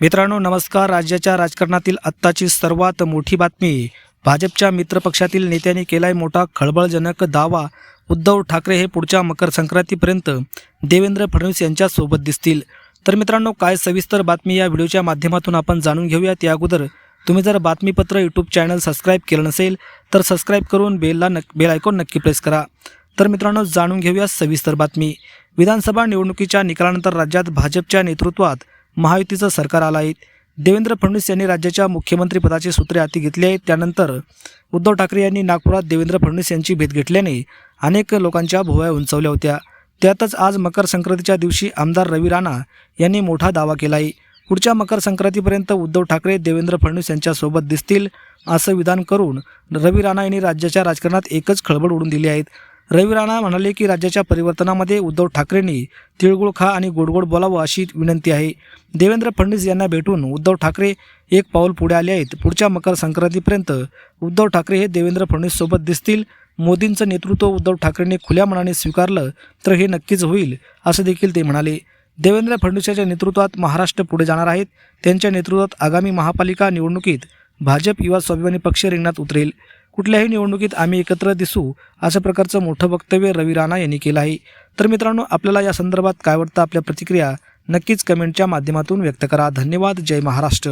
मित्रांनो नमस्कार. राज्याच्या राजकारणातील आत्ताची सर्वात मोठी बातमी. भाजपच्या मित्रपक्षातील नेत्यांनी केलाय मोठा खळबळजनक दावा. उद्धव ठाकरे हे पुढच्या मकर संक्रांतीपर्यंत देवेंद्र फडणवीस यांच्यासोबत दिसतील. तर मित्रांनो काय सविस्तर बातमी या व्हिडिओच्या माध्यमातून आपण जाणून घेऊयात. या अगोदर तुम्ही जर बातमीपत्र यूट्यूब चॅनल सबस्क्राईब केलं नसेल तर सबस्क्राईब करून बेलला नक बेल आयकॉन नक्की प्रेस करा. तर मित्रांनो जाणून घेऊया सविस्तर बातमी. विधानसभा निवडणुकीच्या निकालानंतर राज्यात भाजपच्या नेतृत्वात महायुतीचं सरकार आलं आहे देवेंद्र फडणवीस यांनी राज्याच्या मुख्यमंत्रीपदाची सूत्रे हाती घेतली आहेत. त्यानंतर उद्धव ठाकरे यांनी नागपुरात देवेंद्र फडणवीस यांची भेट घेतल्याने अनेक लोकांच्या भुवया उंचावल्या होत्या. त्यातच आज मकर संक्रांतीच्या दिवशी आमदार रवी राणा यांनी मोठा दावा केला आहे पुढच्या मकर संक्रांतीपर्यंत उद्धव ठाकरे देवेंद्र फडणवीस यांच्यासोबत दिसतील असं विधान करून रवी राणा यांनी राज्याच्या राजकारणात एकच खळबळ उडून दिली आहेत रवी राणा म्हणाले की राज्याच्या परिवर्तनामध्ये उद्धव ठाकरेंनी तिळगुळ खा आणि गोडगोड बोलावं अशी विनंती आहे. देवेंद्र फडणवीस यांना भेटून उद्धव ठाकरे एक पाऊल पुढे आले आहेत. पुढच्या मकर संक्रांतीपर्यंत उद्धव ठाकरे हे देवेंद्र फडणवीस सोबत दिसतील. मोदींचं नेतृत्व उद्धव ठाकरेंनी खुल्या मनाने स्वीकारलं तर हे नक्कीच होईल असं देखील ते म्हणाले. देवेंद्र फडणवीसांच्या नेतृत्वात महाराष्ट्र पुढे जाणार आहेत. त्यांच्या नेतृत्वात आगामी महापालिका निवडणुकीत भाजप युवा स्वाभिमानी पक्ष रिंगणात उतरेल. कुठल्याही निवडणुकीत आम्ही एकत्र दिसू अशा प्रकारचं मोठं वक्तव्य रवी राणा यांनी केलं आहे. तर मित्रांनो आपल्याला या संदर्भात काय वाटतं? आपल्या प्रतिक्रिया नक्कीच कमेंटच्या माध्यमातून व्यक्त करा. धन्यवाद. जय महाराष्ट्र.